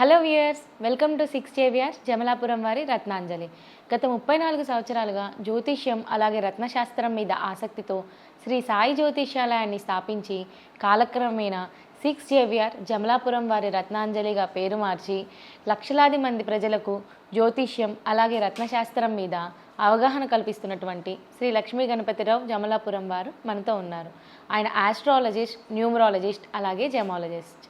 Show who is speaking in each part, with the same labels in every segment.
Speaker 1: Hello viewers welcome to six Xaviers Jamalapuram వారి రత్నాంజలి. గత ముప్పై నాలుగు సంవత్సరాలుగా జ్యోతిష్యం అలాగే రత్నశాస్త్రం మీద ఆసక్తితో శ్రీ సాయి జ్యోతిష్యాలయాన్ని స్థాపించి కాలక్రమేణా సిక్స్ జేవియర్ జమలాపురం వారి రత్నాంజలిగా పేరు మార్చి లక్షలాది మంది ప్రజలకు జ్యోతిష్యం అలాగే రత్నశాస్త్రం మీద అవగాహన కల్పిస్తున్నటువంటి శ్రీ లక్ష్మీ గణపతిరావు జమలాపురం వారు మనతో ఉన్నారు. ఆయన ఆస్ట్రాలజిస్ట్ న్యూమరాలజిస్ట్ అలాగే gemmologist.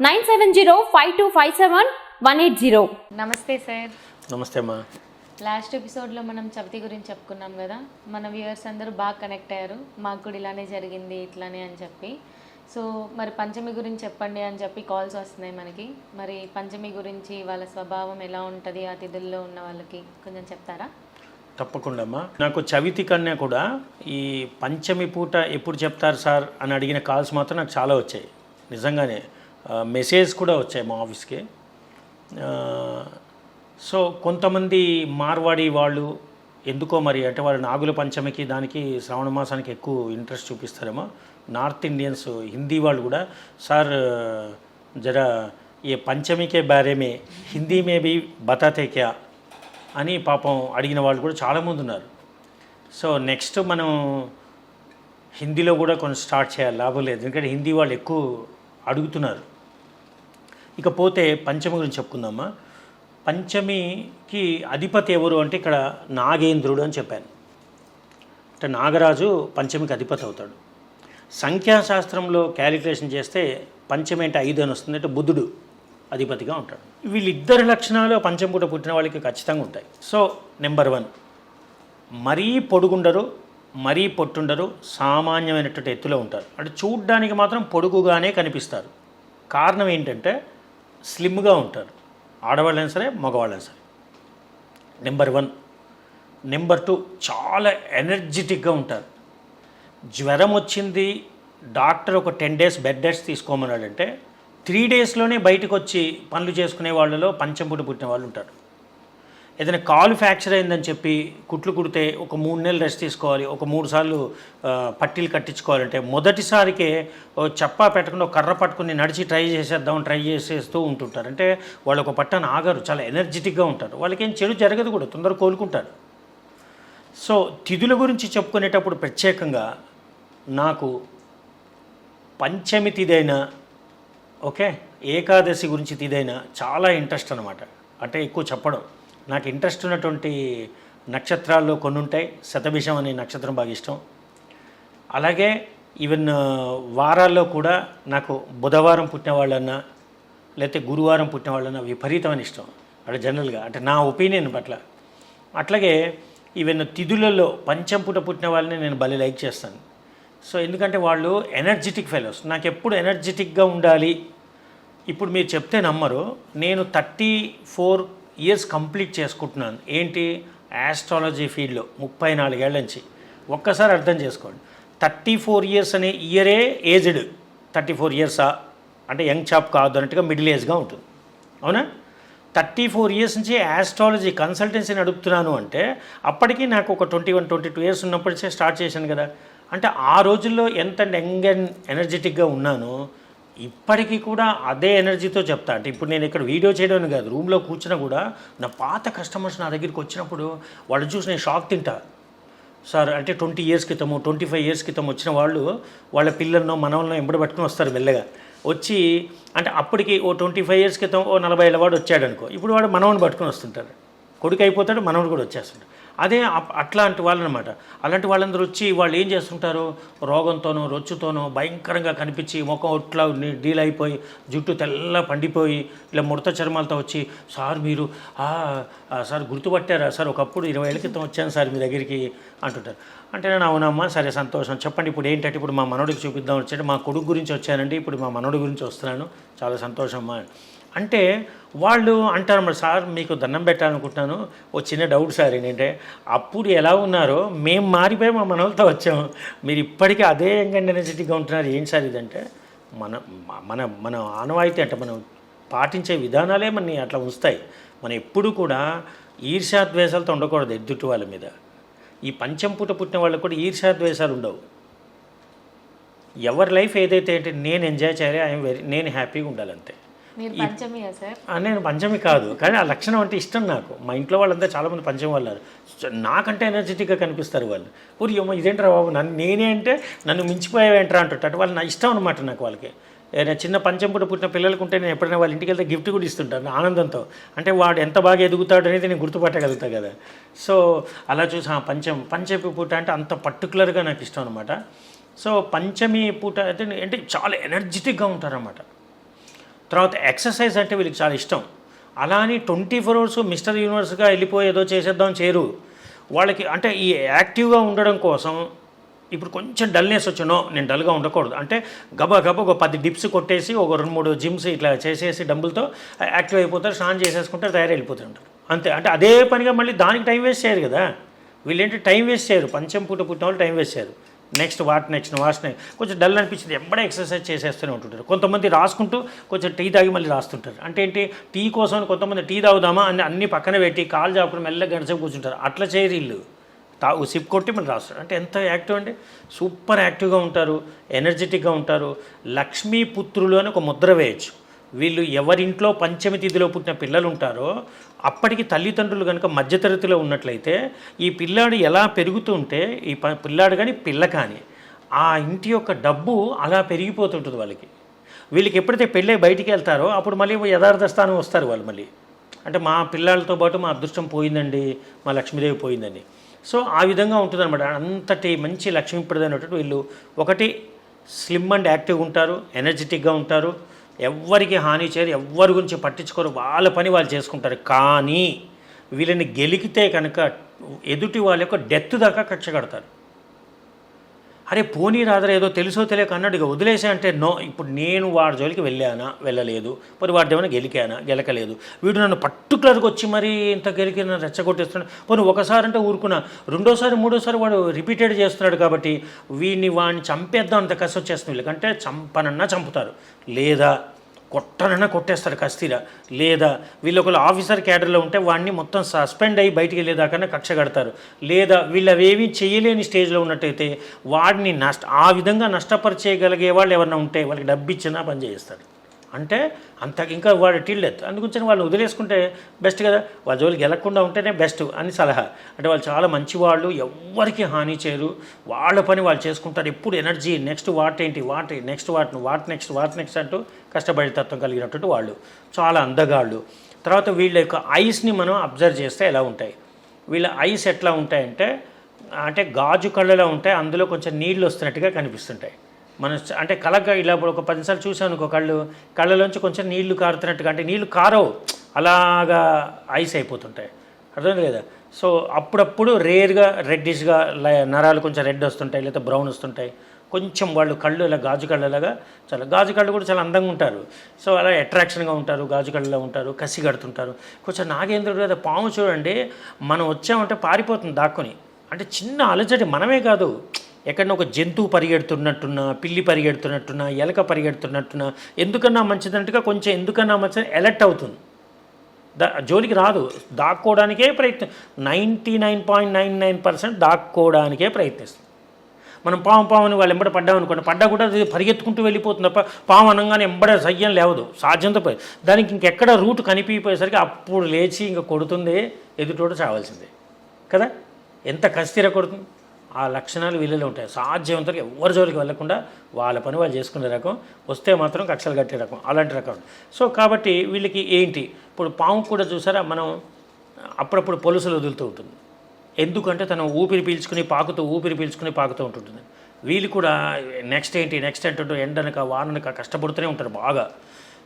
Speaker 2: nine seven zero five two five seven one eight zero.
Speaker 1: Namaste sir.
Speaker 3: Namaste అమ్మా.
Speaker 1: లాస్ట్ ఎపిసోడ్లో మనం చవితి గురించి చెప్పుకున్నాం కదా. మన వ్యూవర్స్ అందరూ బాగా కనెక్ట్ అయ్యారు. మాకు కూడా ఇలానే జరిగింది ఇట్లానే అని చెప్పి. సో మరి పంచమి గురించి చెప్పండి అని చెప్పి కాల్స్ వస్తున్నాయి మనకి. మరి పంచమి గురించి వాళ్ళ స్వభావం ఎలా ఉంటుంది ఆ తిథుల్లో ఉన్న వాళ్ళకి కొంచెం చెప్తారా?
Speaker 3: తప్పకుండా అమ్మా. నాకు చవితి కన్నా కూడా ఈ పంచమి పూట ఎప్పుడు చెప్తారు సార్ అని అడిగిన కాల్స్ మాత్రం నాకు చాలా వచ్చాయి. నిజంగానే. మెసేజ్ కూడా వచ్చాయి మా ఆఫీస్కి సో కొంతమంది మార్వాడి వాళ్ళు ఎందుకో మరి అంటే వాళ్ళు నాగుల పంచమికి దానికి శ్రావణ మాసానికి ఎక్కువ ఇంట్రెస్ట్ చూపిస్తారేమో. నార్త్ ఇండియన్స్ హిందీ వాళ్ళు కూడా సార్ జరా ఏ పంచమికే బారేమే హిందీ మే బి బతాతే క్యా? అని పాపం అడిగిన వాళ్ళు కూడా చాలామంది ఉన్నారు. సో నెక్స్ట్ మనం హిందీలో కూడా కొంచెం స్టార్ట్ చేయాలి లాభం లేదు. ఎందుకంటే హిందీ వాళ్ళు ఎక్కువ అడుగుతున్నారు. ఇకపోతే పంచమి గురించి చెప్పుకుందామా? పంచమికి అధిపతి ఎవరు అంటే ఇక్కడ నాగేంద్రుడు అని చెప్పాను. అంటే నాగరాజు పంచమికి అధిపతి అవుతాడు. సంఖ్యాశాస్త్రంలో క్యాలిక్యులేషన్ చేస్తే పంచమి అంటే ఐదు అని వస్తుంది. అంటే బుద్ధుడు అధిపతిగా ఉంటాడు. వీళ్ళిద్దరి లక్షణాలు పంచమపూట పుట్టిన వాళ్ళకి ఖచ్చితంగా ఉంటాయి. సో నెంబర్ వన్ మరీ పొడుగుండరు మరీ పొట్టుండరు సామాన్యమైనటువంటి ఎత్తులో ఉంటారు. అంటే చూడ్డానికి మాత్రం పొడుగుగానే కనిపిస్తారు. కారణం ఏంటంటే స్లిమ్గా ఉంటారు. ఆడవాళ్ళైనా సరే మగవాళ్ళైనా సరే. నెంబర్ వన్ నెంబర్ టూ చాలా ఎనర్జెటిక్గా ఉంటారు. జ్వరం వచ్చింది డాక్టర్ ఒక టెన్ డేస్ బెడ్ డేస్ తీసుకోమన్నాడంటే త్రీ డేస్లోనే బయటకు వచ్చి పనులు చేసుకునే వాళ్ళలో పంచంపుడు పుట్టిన వాళ్ళు ఉంటారు. ఏదైనా కాలు ఫ్రాక్చర్ అయిందని చెప్పి కుట్లు కుడితే ఒక మూడు నెలలు రెస్ట్ తీసుకోవాలి ఒక మూడు సార్లు పట్టీలు కట్టించుకోవాలంటే మొదటిసారికే ఓ చప్పా పెట్టకుండా కర్ర పట్టుకుని నడిచి ట్రై చేసేద్దాం ట్రై చేసేస్తూ ఉంటుంటారు. అంటే వాళ్ళు ఒక పట్టణ ఆగరు చాలా ఎనర్జెటిక్గా ఉంటారు. వాళ్ళకేం చెడు జరగదు కూడా తొందరగా కోలుకుంటారు. సో తిథుల గురించి చెప్పుకునేటప్పుడు ప్రత్యేకంగా నాకు పంచమి తిథైనా ఓకే ఏకాదశి గురించి తిథైనా చాలా ఇంట్రెస్ట్ అనమాట అంటే ఎక్కువ చెప్పడం. నాకు ఇంట్రెస్ట్ ఉన్నటువంటి నక్షత్రాల్లో కొన్ని ఉంటాయి శతభిషం అనే నక్షత్రం బాగా ఇష్టం. అలాగే ఈవెన్ వారాల్లో కూడా నాకు బుధవారం పుట్టిన వాళ్ళన్నా లేకపోతే గురువారం పుట్టిన వాళ్ళన్నా విపరీతమైన ఇష్టం. అంటే జనరల్గా అంటే నా ఒపీనియన్ పట్ల. అట్లాగే ఈవెన్ తిథులలో పంచంపుట పుట్టిన వాళ్ళని నేను భలే లైక్ చేస్తాను. సో ఎందుకంటే వాళ్ళు ఎనర్జెటిక్ ఫెలోస్ నాకు ఎప్పుడు ఎనర్జెటిక్గా ఉండాలి. ఇప్పుడు మీరు చెప్తే నమ్మరు. నేను థర్టీ ఫోర్ ఇయర్స్ కంప్లీట్ చేసుకుంటున్నాను. ఏంటి? ఆస్ట్రాలజీ ఫీల్డ్లో ముప్పై నాలుగేళ్ళ నుంచి. ఒక్కసారి అర్థం చేసుకోండి. థర్టీ ఫోర్ ఇయర్స్ అనే ఇయరే ఏజ్డ్ థర్టీ ఫోర్ ఇయర్సా అంటే యంగ్ చాప్ కాదు అన్నట్టుగా మిడిల్ ఏజ్గా ఉంటుంది. అవునా? థర్టీ ఫోర్ ఇయర్స్ నుంచి ఆస్ట్రాలజీ కన్సల్టెన్సీ నడుపుతున్నాను అంటే అప్పటికి నాకు ఒక twenty one twenty two years ఉన్నప్పటి స్టార్ట్ చేశాను కదా. అంటే ఆ రోజుల్లో ఎంత యంగ్ అండ్ ఎనర్జెటిక్గా ఉన్నానో ఇప్పటికీ కూడా అదే ఎనర్జీతో చెప్తా. అంటే ఇప్పుడు నేను ఇక్కడ వీడియో చేయడం కాదు రూమ్లో కూర్చున్నా కూడా నా పాత కస్టమర్స్ నా దగ్గరికి వచ్చినప్పుడు వాళ్ళు చూసి నేను షాక్ తింటా. సార్ అంటే ట్వంటీ ఇయర్స్ క్రితము ట్వంటీ ఫైవ్ ఇయర్స్ క్రితం వచ్చిన వాళ్ళు వాళ్ళ పిల్లలను మనవలను ఎంబడి పట్టుకుని వస్తారు మెల్లగా. వచ్చి అంటే అప్పటికి ఓ ట్వంటీ ఫైవ్ ఇయర్స్ క్రితం ఓ నలభై ఏళ్ళ వాడు వచ్చాడు అనుకో ఇప్పుడు వాడు మనవని పట్టుకుని వస్తుంటారు కొడుకు అయిపోతాడు మనవడు కూడా వచ్చేస్తాడు అదే అప్- అట్లాంటి వాళ్ళు అనమాట అలాంటి వాళ్ళందరూ వచ్చి వాళ్ళు ఏం చేస్తుంటారు? రోగంతోనో రొచ్చుతోనో భయంకరంగా కనిపించి ముఖం ఒట్లా డీల్ అయిపోయి జుట్టు తెల్ల పండిపోయి ఇలా ముడత చర్మాలతో వచ్చి సార్ మీరు సార్ గుర్తుపట్టారా? సార్ ఒకప్పుడు ఇరవై ఏళ్ళ క్రితం వచ్చాను సార్ మీ దగ్గరికి అంటుంటారు. అంటే నేను అవునమ్మా సరే సంతోషం. చెప్పండి ఇప్పుడు ఏంటంటే ఇప్పుడు మా మనోడికి చూపిద్దాం వచ్చాడు. మా కొడుకు గురించి వచ్చానండి. ఇప్పుడు మా మనోడి గురించి వస్తున్నాను. చాలా సంతోషం అమ్మా అంటే వాళ్ళు అంటారు మరి సార్ మీకు దండం పెట్టాలనుకుంటున్నాను. ఓ చిన్న డౌట్ సార్ ఏంటంటే అప్పుడు ఎలా ఉన్నారో మేము మారిపోయి మా మనలతో వచ్చాము. మీరు ఇప్పటికీ అదే యంగ్ ఎనర్జెటిక్గా ఉంటున్నారు. ఏంటి సార్ ఇదంటే మన మన మన ఆనవాయితీ అంటే మనం పాటించే విధానాలే మనని అట్లా ఉంచుతాయి. మనం ఎప్పుడు కూడా ఈర్ష్యాద్వేషాలతో ఉండకూడదు ఎదుటి వాళ్ళ మీద. ఈ పంచం పూట పుట్టిన వాళ్ళకు కూడా ఈర్ష్యాద్వేషాలు ఉండవు. ఎవరి లైఫ్ ఏదైతే అంటే నేను ఎంజాయ్ చేయాలి ఐఎమ్ వెరీ నేను హ్యాపీగా ఉండాలంతే. నేను పంచమి కాదు కానీ ఆ లక్షణం అంటే ఇష్టం నాకు. మా ఇంట్లో వాళ్ళంతా చాలామంది పంచమి వాళ్ళు నాకంటే ఎనర్జెటిక్గా కనిపిస్తారు వాళ్ళు. ఊరి ఇదేంట్రా బాబు? నన్ను నేనే అంటే నన్ను మించిపోయావేంట్రా అంటుంటారు. వాళ్ళు నా ఇష్టం అనమాట నాకు వాళ్ళకి. చిన్న పంచం పూట పుట్టిన పిల్లలకు ఉంటే నేను ఎప్పుడైనా వాళ్ళ ఇంటికి వెళ్తే గిఫ్ట్ కూడా ఇస్తుంటాను ఆనందంతో. అంటే వాడు ఎంత బాగా ఎదుగుతాడు అనేది నేను గుర్తుపట్టగలుగుతా కదా. సో అలా చూసి ఆ పంచం పంచమి పూట అంటే అంత పర్టికులర్గా నాకు ఇష్టం అనమాట సో పంచమి పూట అయితే అంటే చాలా ఎనర్జెటిక్గా ఉంటారన్నమాట. తర్వాత ఎక్సర్సైజ్ అంటే వీళ్ళకి చాలా ఇష్టం. అలా అని ట్వంటీ ఫోర్ అవర్స్ మిస్టర్ యూనివర్స్గా వెళ్ళిపోయి ఏదో చేసేద్దాం చేరు వాళ్ళకి అంటే ఈ యాక్టివ్గా ఉండడం కోసం ఇప్పుడు కొంచెం డల్నెస్ వచ్చినో నేను డల్గా ఉండకూడదు. అంటే గబా గబా ఒక పది డిప్స్ కొట్టేసి ఒక రెండు మూడు జిమ్స్ ఇట్లా చేసేసి డబ్బులతో యాక్టివ్ అయిపోతారు స్నానం చేసేసుకుంటారు తయారు వెళ్ళిపోతుంటారు అంతే. అంటే అదే పనిగా మళ్ళీ దానికి టైం వేస్ట్ చేయరు కదా. వీళ్ళేంటి టైం వేస్ట్ చేయరు. పంచం పూట పుట్టిన వాళ్ళు టైం వేస్ట్ చేయరు. Next what next what next కొంచెం డల్ అనిపించింది. ఎప్పుడే ఎక్సర్సైజ్ చేసేస్తూనే ఉంటుంటారు. కొంతమంది రాసుకుంటూ కొంచెం టీ తాగి మళ్ళీ రాస్తుంటారు. అంటే ఏంటి? టీ కోసం కొంతమంది టీ తాగుదామా అని అన్ని పక్కన పెట్టి కాలు చాపుకుని మెల్లగా గంటసేపు కూర్చుంటారు. అట్లా చేయరు ఇల్లు తాగు సిప్ కొట్టి మళ్ళీ రాస్తారు. అంటే ఎంత యాక్టివ్ అండి సూపర్ యాక్టివ్గా ఉంటారు ఎనర్జెటిక్గా ఉంటారు. లక్ష్మీ పుత్రులు అని ఒక ముద్ర వేయచ్చు. వీళ్ళు ఎవరింట్లో పంచమి తిథిలో పుట్టిన పిల్లలు ఉంటారో అప్పటికి తల్లిదండ్రులు కనుక మధ్యతరగతిలో ఉన్నట్లయితే ఈ పిల్లాడు ఎలా పెరుగుతుంటే ఈ ప- పిల్లాడు కానీ పిల్ల కానీ ఆ ఇంటి యొక్క డబ్బు అలా పెరిగిపోతుంటుంది వాళ్ళకి. వీళ్ళకి ఎప్పుడైతే పెళ్ళై బయటికి వెళ్తారో అప్పుడు మళ్ళీ యథార్థ స్థానం వస్తారు వాళ్ళు మళ్ళీ. అంటే మా పిల్లలతో పాటు మా అదృష్టం పోయిందండి మా లక్ష్మీదేవి పోయిందని. సో ఆ విధంగా ఉంటుందన్నమాట. అంతటి మంచి లక్ష్మీప్రదమైనటువంటి వీళ్ళు ఒకటి స్లిమ్ అండ్ యాక్టివ్గా ఉంటారు ఎనర్జెటిక్గా ఉంటారు ఎవ్వరికి హాని చేయరు ఎవ్వరి గురించి పట్టించుకోరు వాళ్ళ పని వాళ్ళు చేసుకుంటారు. కానీ వీళ్ళని గెలికితే కనుక ఎదుటి వాళ్ళ యొక్క డెత్ దాకా కక్ష కడతారు. అరే పోనీ రాదరా ఏదో తెలుసో తెలియక అన్నాడు ఇక వదిలేసా అంటే నో ఇప్పుడు నేను వాడి జోలికి వెళ్ళానా వెళ్ళలేదు. మరి వాడి ఏమైనా గెలికానా గెలకలేదు. వీడు నన్ను పర్టికులర్గా వచ్చి మరీ ఇంత గెలికి నన్ను రెచ్చగొట్టేస్తున్నాడు. పోనీ ఒకసారి అంటే ఊరుకున్నా రెండోసారి మూడోసారి వాడు రిపీటెడ్ చేస్తున్నాడు కాబట్టి వీడిని వాడిని చంపేద్దాం అంత కసి వచ్చేస్తుంది వీళ్ళకంటే చంపనన్నా చంపుతారు. లేదా కొట్టాలన్నా కొట్టేస్తారు కస్తీరా. లేదా వీళ్ళు ఒకళ్ళు ఆఫీసర్ క్యాడర్లో ఉంటే వాడిని మొత్తం సస్పెండ్ అయ్యి బయటికి వెళ్ళేదాకన్నా కక్ష కడతారు. లేదా వీళ్ళు అవేమీ చేయలేని స్టేజ్లో ఉన్నట్టయితే వాడిని నష్ట ఆ విధంగా నష్టపరిచేయగలిగే వాళ్ళు ఎవరైనా ఉంటే వాళ్ళకి డబ్బు ఇచ్చినా పనిచేస్తారు అంటే అంత ఇంకా వాడు టీళ్ళెత్తు అందుగురించి వాళ్ళు వదిలేసుకుంటే బెస్ట్ కదా. వాళ్ళ జోలికి వెళ్ళకుండా ఉంటేనే బెస్ట్ అని సలహా. అంటే వాళ్ళు చాలా మంచి వాళ్ళు ఎవ్వరికి హాని చేయరు. వాళ్ళ పని వాళ్ళు చేసుకుంటారు. ఎప్పుడు ఎనర్జీ నెక్స్ట్ వాట్ ఏంటి what next what what next what next అంటూ కష్టపడే తత్వం కలిగినటువంటి వాళ్ళు. చాలా అందగాళ్ళు. తర్వాత వీళ్ళ యొక్క ఐస్ని మనం అబ్జర్వ్ చేస్తే ఎలా ఉంటాయి? వీళ్ళ ఐస్ ఎట్లా ఉంటాయంటే అంటే గాజు కళ్ళలో ఉంటాయి. అందులో కొంచెం నీళ్ళు వస్తున్నట్టుగా కనిపిస్తుంటాయి. మనం అంటే కలగా ఇలా ఒక పదిసార్లు చూసాను ఒక కళ్ళు కళ్ళలోంచి కొంచెం నీళ్ళు కారుతున్నట్టుగా అంటే నీళ్ళు కారవు అలాగా ఐస్ అయిపోతుంటాయి. అర్థం లేదా సో అప్పుడప్పుడు రేర్గా రెడ్డిష్గా నరాలు కొంచెం రెడ్ వస్తుంటాయి లేకపోతే బ్రౌన్ వస్తుంటాయి. కొంచెం వాళ్ళు కళ్ళు ఇలా గాజు కళ్ళలాగా చాలా గాజు కళ్ళు కూడా చాలా అందంగా ఉంటారు. సో అలా అట్రాక్షన్గా ఉంటారు గాజు కళ్ళలో ఉంటారు కసి కడుతుంటారు. కొంచెం నాగేంద్రుడు కదా పాము చూడండి మనం వచ్చామంటే పారిపోతుంది దాక్కుని. అంటే చిన్న అలజడి మనమే కాదు. ఎక్కడన్నా ఒక జంతువు పరిగెడుతున్నట్టున్నా పిల్లి పరిగెడుతున్నట్టున్నా ఎలక పరిగెడుతున్నట్టున్నా ఎందుకన్నా మంచిదన్నట్టుగా కొంచెం ఎందుకన్నా మంచిది ఎలర్ట్ అవుతుంది. దా జోలికి రాదు. దాక్కోవడానికే ప్రయత్నం ninety nine point nine nine percent దాక్కోవడానికే ప్రయత్నిస్తుంది. మనం పాము పాము అని వాళ్ళు ఎంబడ పడ్డాం అనుకోండి పడ్డా కూడా అది పరిగెత్తుకుంటూ వెళ్ళిపోతుంది తప్ప పాము అనగానే ఎంబడ సయ్యం లేవదు సాధ్యంతో పోయి. దానికి ఇంకెక్కడ రూట్ కనిపించిపోయేసరికి అప్పుడు లేచి ఇంక కొడుతుంది ఎదుటోడు చావాల్సిందే. కదా? ఎంత కస్తీర కొడుతుంది? ఆ లక్షణాలు వీళ్ళలో ఉంటాయి. సాధ్యమంతరకు ఎవరి జోలికి వెళ్ళకుండా వాళ్ళ పని వాళ్ళు చేసుకునే రకం వస్తే మాత్రం కక్షలు కట్టే రకం అలాంటి రకం సో కాబట్టి వీళ్ళకి ఏంటి? ఇప్పుడు పాము కూడా చూసారా? మనం అప్పుడప్పుడు పొలుసులు వదులుతూ ఉంటుంది. ఎందుకంటే తను ఊపిరి పీల్చుకుని పాకుతూ ఊపిరి పీల్చుకుని పాకుతూ ఉంటుంటుంది. వీళ్ళు కూడా నెక్స్ట్ ఏంటి? నెక్స్ట్ ఏంటంటూ ఎండనక వాననక కష్టపడుతూనే ఉంటారు బాగా.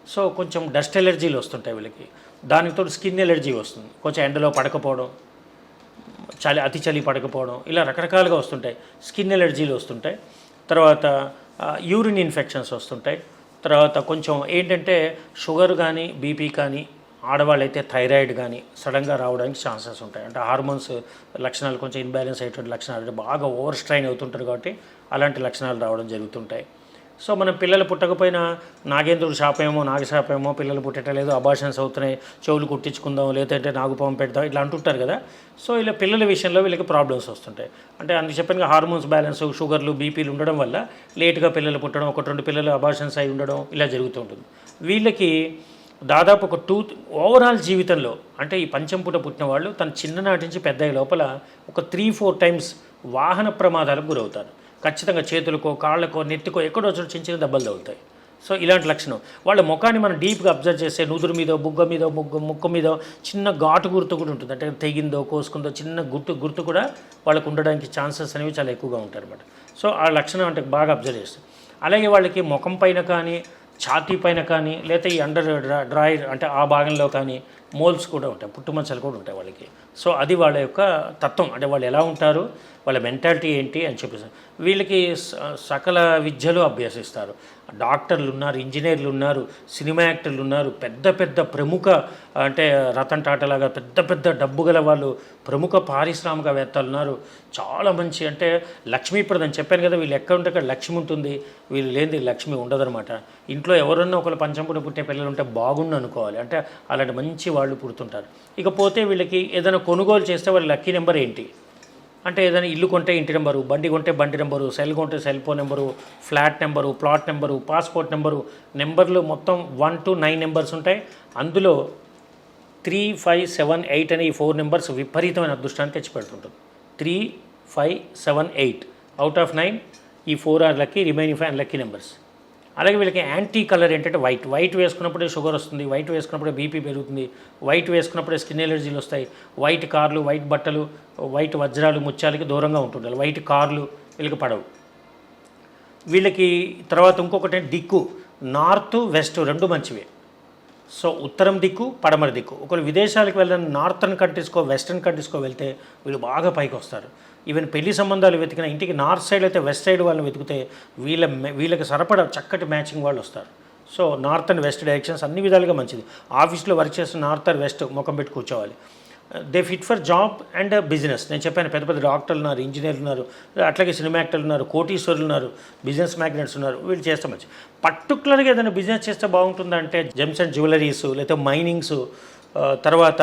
Speaker 3: సో కొంచెం డస్ట్ ఎలర్జీలు వస్తుంటాయి వీళ్ళకి. దానితో స్కిన్ ఎలర్జీ వస్తుంది. కొంచెం ఎండలో పడకపోవడం చలి అతి చలి పడకపోవడం ఇలా రకరకాలుగా వస్తుంటాయి. స్కిన్ ఎలర్జీలు వస్తుంటాయి. తర్వాత యూరిన్ ఇన్ఫెక్షన్స్ వస్తుంటాయి. తర్వాత కొంచెం ఏంటంటే షుగర్ కానీ బీపీ కానీ ఆడవాళ్ళైతే థైరాయిడ్ కానీ సడన్గా రావడానికి ఛాన్సెస్ ఉంటాయి. అంటే హార్మోన్స్ లక్షణాలు కొంచెం ఇన్బ్యాలెన్స్ అయ్యేటువంటి లక్షణాలు అంటే బాగా ఓవర్ స్ట్రైన్ అవుతుంటారు కాబట్టి అలాంటి లక్షణాలు రావడం జరుగుతుంటాయి. సో మనం పిల్లలు పుట్టకపోయినా నాగేంద్రుడు శాపేమో నాగశాపేమో పిల్లలు పుట్టలేదు అబార్షన్స్ అవుతున్నాయి చెవులు కుట్టించుకుందాం లేదంటే నాగుపాము పెడదాం ఇట్లా అంటుంటారు కదా. సో ఇలా పిల్లల విషయంలో వీళ్ళకి ప్రాబ్లమ్స్ వస్తుంటాయి. అంటే అందుకు చెప్పాను హార్మోన్స్ బ్యాలెన్స్ షుగర్లు బీపీలు ఉండడం వల్ల లేట్గా పిల్లలు పుట్టడం ఒకటి రెండు పిల్లలు అబార్షన్స్ అయి ఉండడం ఇలా జరుగుతుంటుంది వీళ్ళకి దాదాపు ఒక టూ ఓవరాల్ జీవితంలో అంటే ఈ పంచంపూట పుట్టిన వాళ్ళు తన చిన్ననాటి నుంచి పెద్ద లోపల ఒక త్రీ ఫోర్ టైమ్స్ వాహన ప్రమాదాలకు గురవుతారు. ఖచ్చితంగా చేతులకో కాళ్ళకో నెత్తికో ఎక్కడో చోటు చిన్న చిన్న దెబ్బలు తగులుతాయి. సో ఇలాంటి లక్షణం. వాళ్ళ ముఖాన్ని మనం డీప్గా అబ్జర్వ్ చేస్తే నుదురు మీద బుగ్గ మీద ముగ్గు ముక్క మీద చిన్న ఘాటు గుర్తు కూడా ఉంటుంది. అంటే తెగిందో కోసుకుందో చిన్న గుర్తు గుర్తు కూడా వాళ్ళకు ఉండడానికి ఛాన్సెస్ అనేవి చాలా ఎక్కువగా ఉంటాయి అనమాట సో ఆ లక్షణం అంటే బాగా అబ్జర్వ్ చేస్తాం అలాగే వాళ్ళకి ముఖం పైన కానీ ఛాతీ పైన కానీ లేకపోతే ఈ అండర్ డ్రాయర్ అంటే ఆ భాగంలో కానీ మోల్స్ కూడా ఉంటాయి. పుట్టుమచ్చలు కూడా ఉంటాయి వాళ్ళకి. సో అది వాళ్ళ యొక్క తత్వం. అంటే వాళ్ళు ఎలా ఉంటారు? వాళ్ళ మెంటాలిటీ ఏంటి అని చెప్పేసి. వీళ్ళకి స- సకల విద్యలు అభ్యసిస్తారు. డాక్టర్లు ఉన్నారు ఇంజనీర్లు ఉన్నారు సినిమా యాక్టర్లు ఉన్నారు పెద్ద పెద్ద ప్రముఖ అంటే రతన్ టాటా లాగా పెద్ద పెద్ద డబ్బు గల వాళ్ళు ప్రముఖ పారిశ్రామికవేత్తలు ఉన్నారు చాలా మంచి అంటే లక్ష్మీప్రదం చెప్పాను కదా వీళ్ళు ఎక్కడ ఉంటే అక్కడ లక్ష్మి ఉంటుంది. వీళ్ళు లేనిది లక్ష్మి ఉండదన్నమాట. ఇంట్లో ఎవరన్నా ఒకరు పంచంపుడు పుట్టే పిల్లలు ఉంటే బాగుండు అనుకోవాలి. అంటే అలాంటి మంచి వాళ్ళు పుడుతుంటారు. ఇకపోతే వీళ్ళకి ఏదైనా కొనుగోలు చేస్తే వాళ్ళ లక్కీ నెంబర్ ఏంటి? అంటే ఏదైనా ఇల్లు కొంటే ఇంటి నెంబరు బండి కొంటే బండి నెంబరు సెల్ కొంటే cell phone number flat number plot number passport number నెంబర్లు మొత్తం వన్ టు నైన్ నెంబర్స్ ఉంటాయి. అందులో త్రీ ఫైవ్ సెవెన్ ఎయిట్ అనే ఈ ఫోర్ నెంబర్స్ విపరీతమైన అదృష్టాన్ని తెచ్చిపెడుతుంటుంది. Three five seven eight. Out of nine ఈ four are lucky remaining five lucky numbers. అలాగే వీళ్ళకి యాంటీ కలర్ ఏంటంటే వైట్. వైట్ వేసుకున్నప్పుడే షుగర్ వస్తుంది వైట్ వేసుకున్నప్పుడే బీపీ పెరుగుతుంది వైట్ వేసుకున్నప్పుడే స్కిన్ ఎలర్జీలు వస్తాయి. వైట్ కార్లు వైట్ బట్టలు వైట్ వజ్రాలు ముత్యాలకి దూరంగా ఉంటుండాలి. వైట్ కార్లు వీళ్ళకి పడవు. వీళ్ళకి తర్వాత ఇంకొకటి దిక్కు. నార్త్ వెస్ట్ రెండు మంచివే. సో ఉత్తరం దిక్కు పడమర దిక్కు. ఒకవేళ విదేశాలకు వెళ్ళిన నార్థన్ కంట్రీస్కో వెస్ట్రన్ కంట్రీస్కో వెళ్తే వీళ్ళు బాగా పైకి వస్తారు. ఈవెన్ పెళ్ళి సంబంధాలు వెతికిన ఇంటికి నార్త్ సైడ్ అయితే వెస్ట్ సైడ్ వాళ్ళని వెతికితే వీళ్ళ వీళ్ళకి సరిపడ చక్కటి మ్యాచింగ్ వాళ్ళు వస్తారు. So north and west directions అన్ని విధాలుగా మంచిది. ఆఫీస్లో వర్క్ చేస్తే నార్త్ ఆర్ వెస్ట్ ముఖం పెట్టి కూర్చోవాలి. They fit for job and business. నేను చెప్పాను పెద్ద పెద్ద డాక్టర్లు ఉన్నారు ఇంజనీర్లు ఉన్నారు అట్లాగే సినిమా యాక్టర్లు ఉన్నారు కోటీశ్వరులు ఉన్నారు బిజినెస్ మ్యాగ్నెట్స్ ఉన్నారు వీళ్ళు చేస్తే మంచి పర్టికులర్గా ఏదైనా బిజినెస్ చేస్తే బాగుంటుందంటే జెమ్స్ అండ్ జ్యువెలరీస్ లేకపోతే మైనింగ్స్ తర్వాత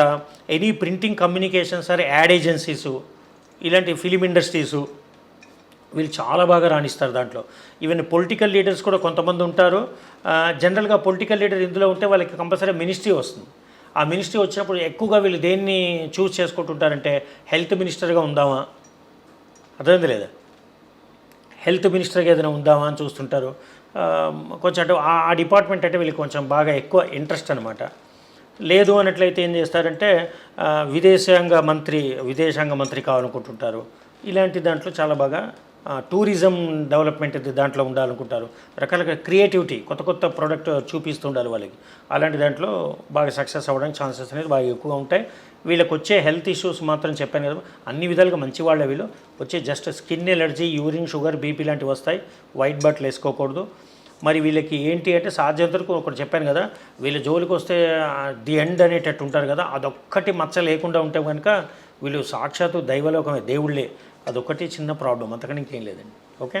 Speaker 3: any printing communications or ad agencies ఇలాంటి ఫిలిం ఇండస్ట్రీసు వీళ్ళు చాలా బాగా రాణిస్తారు దాంట్లో. ఈవెన్ పొలిటికల్ లీడర్స్ కూడా కొంతమంది ఉంటారు. జనరల్గా పొలిటికల్ లీడర్ ఇందులో ఉంటే వాళ్ళకి కంపల్సరీ మినిస్ట్రీ వస్తుంది. ఆ మినిస్ట్రీ వచ్చినప్పుడు ఎక్కువగా వీళ్ళు దేన్ని చూస్ చేసుకుంటుంటారంటే హెల్త్ మినిస్టర్గా ఉందామా? అర్థమైంది లేదా? హెల్త్ మినిస్టర్గా ఏదైనా ఉందామా అని చూస్తుంటారు. కొంచెం అంటే ఆ ఆ డిపార్ట్మెంట్ అంటే వీళ్ళకి కొంచెం బాగా ఎక్కువ ఇంట్రెస్ట్ అనమాట లేదు అన్నట్లయితే ఏం చేస్తారంటే విదేశాంగ మంత్రి విదేశాంగ మంత్రి కావాలనుకుంటుంటారు. ఇలాంటి దాంట్లో చాలా బాగా టూరిజం డెవలప్మెంట్ దాంట్లో ఉండాలనుకుంటారు. రకరకాల క్రియేటివిటీ కొత్త కొత్త ప్రోడక్ట్ చూపిస్తుండాలి వాళ్ళకి. అలాంటి దాంట్లో బాగా సక్సెస్ అవ్వడానికి ఛాన్సెస్ అనేది బాగా ఎక్కువగా ఉంటాయి. వీళ్ళకి వచ్చే హెల్త్ ఇష్యూస్ మాత్రం చెప్పాను కదా అన్ని విధాలుగా మంచి వాళ్ళే వీళ్ళు. వచ్చే just skin allergy urine sugar BP లాంటివి వస్తాయి. వైట్ బట్టలు వేసుకోకూడదు. మరి వీళ్ళకి ఏంటి అంటే సాధ్యంత వరకు ఒకటి చెప్పాను కదా వీళ్ళ జోలికి వస్తే ది ఎండ్ అనేటట్టు ఉంటారు కదా అదొక్కటి మచ్చ లేకుండా ఉంటే కనుక వీళ్ళు సాక్షాత్తు దైవలోకమే దేవుళ్ళే. అదొక్కటి చిన్న ప్రాబ్లం అంతకని ఇంకేం లేదండి. ఓకే?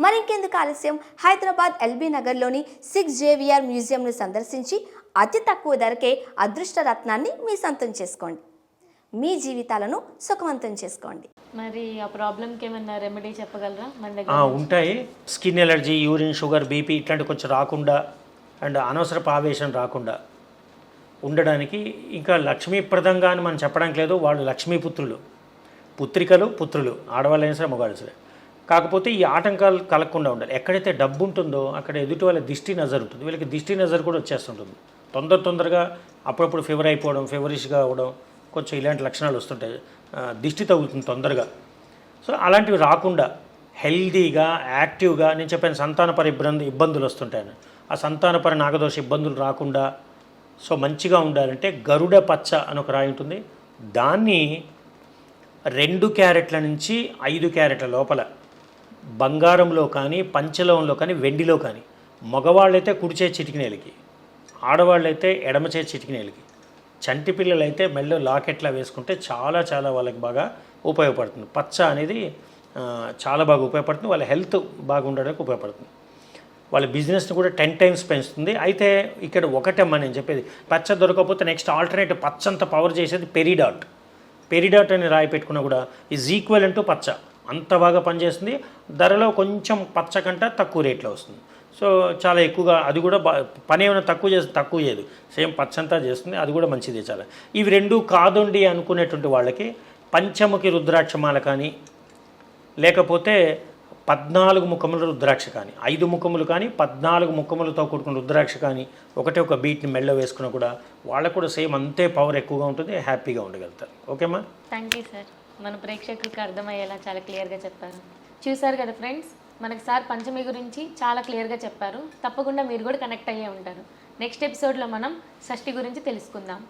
Speaker 4: మరింకెందుకు ఆలస్యం? హైదరాబాద్ ఎల్బీ నగర్లోని సిక్స్ జేవిఆర్ మ్యూజియంను సందర్శించి అతి తక్కువ ధరకే అదృష్ట రత్నాన్ని మీ సొంతం చేసుకోండి. మీ జీవితాలను సుఖవంతం చేసుకోండి.
Speaker 1: మరి ఆ ప్రాబ్లంకి ఏమన్నా రెమెడీ చెప్పగలరా మన
Speaker 3: ఆ,
Speaker 1: దగ్గర
Speaker 3: ఉంటాయి. Skin allergy urine sugar BP ఇట్లాంటి కొంచెం రాకుండా అండ్ అనవసరపు ఆవేశం రాకుండా ఉండడానికి ఇంకా లక్ష్మీప్రదంగా అని మనం చెప్పడానికి లేదు వాళ్ళు లక్ష్మీపుత్రులు. పుత్రికలు పుత్రులు ఆడవాళ్ళైనా సరే మగవాళ్ళు సరే. కాకపోతే ఈ ఆటంకాలు కలగకుండా ఉండాలి. ఎక్కడైతే డబ్బు ఉంటుందో అక్కడ ఎదుటి వాళ్ళ దిష్టి నజర్ ఉంటుంది వీళ్ళకి దిష్టి నజర్ కూడా వచ్చేస్తుంటుంది. తొందర తొందరగా అప్పుడప్పుడు ఫీవర్ అయిపోవడం ఫీవరిష్గా అవ్వడం కొంచెం ఇలాంటి లక్షణాలు వస్తుంటాయి. దిష్టి తగ్గుతుంది తొందరగా. సో అలాంటివి రాకుండా హెల్దీగా యాక్టివ్గా నేను చెప్పాను సంతానపర ఇబ్బంది ఇబ్బందులు వస్తుంటాయని. ఆ సంతానపర నాగదోష ఇబ్బందులు రాకుండా సో మంచిగా ఉండాలంటే గరుడ పచ్చ అని ఒక రాయి ఉంటుంది. దాన్ని రెండు క్యారెట్ల నుంచి ఐదు క్యారెట్ల లోపల బంగారంలో కానీ పంచలోంలో కానీ వెండిలో కానీ. మగవాళ్ళైతే కుడిచే చిటికినేలకి ఆడవాళ్ళైతే ఎడమచే చిటికినేలకి చంటి పిల్లలైతే మెల్ల లాకెట్లా వేసుకుంటే చాలా చాలా వాళ్ళకి బాగా ఉపయోగపడుతుంది. పచ్చ అనేది చాలా బాగా ఉపయోగపడుతుంది. వాళ్ళ హెల్త్ బాగుండడానికి ఉపయోగపడుతుంది. వాళ్ళ బిజినెస్ని కూడా టెన్ టైమ్స్ పెంచుతుంది. అయితే ఇక్కడ ఒకటమ్మా నేను చెప్పేది. పచ్చ దొరకకపోతే నెక్స్ట్ ఆల్టర్నేటివ్ పచ్చంత పవర్ చేసేది పెరిడాట్. పెరిడాట్ అని రాయి పెట్టుకున్నా కూడా ఈజ్ ఈక్వల్ అంటూ పచ్చ. అంత బాగా పనిచేస్తుంది. ధరలో కొంచెం పచ్చ కంట తక్కువ రేట్లో వస్తుంది. సో చాలా ఎక్కువగా అది కూడా పని ఏమైనా తక్కువ చేసి తక్కువ చేయదు. సేమ్ పచ్చంతా చేస్తుంది. అది కూడా మంచిదే చాలా. ఇవి రెండు కాదుండి అనుకునేటువంటి వాళ్ళకి పంచముఖి రుద్రాక్షమాల కానీ లేకపోతే పద్నాలుగు ముఖముల రుద్రాక్ష కానీ ఐదు ముఖములు కానీ పద్నాలుగు ముఖములతో కూడుకున్న రుద్రాక్ష కానీ ఒకటే ఒక బీట్ని మెళ్ళ వేసుకున్నా కూడా వాళ్ళకు కూడా సేమ్ అంతే పవర్ ఎక్కువగా ఉంటుంది. హ్యాపీగా ఉండగలుగుతారు. ఓకేమ్మా
Speaker 1: థ్యాంక్ యూ సార్. మన ప్రేక్షకులకు అర్థమయ్యేలా చాలా క్లియర్గా చెప్పారు. చూశారు కదా ఫ్రెండ్స్ మనకి సార్ పంచమి గురించి చాలా క్లియర్గా చెప్పారు. తప్పకుండా మీరు కూడా కనెక్ట్ అయ్యే ఉంటారు. నెక్స్ట్ ఎపిసోడ్లో మనం షష్ఠి గురించి తెలుసుకుందాం.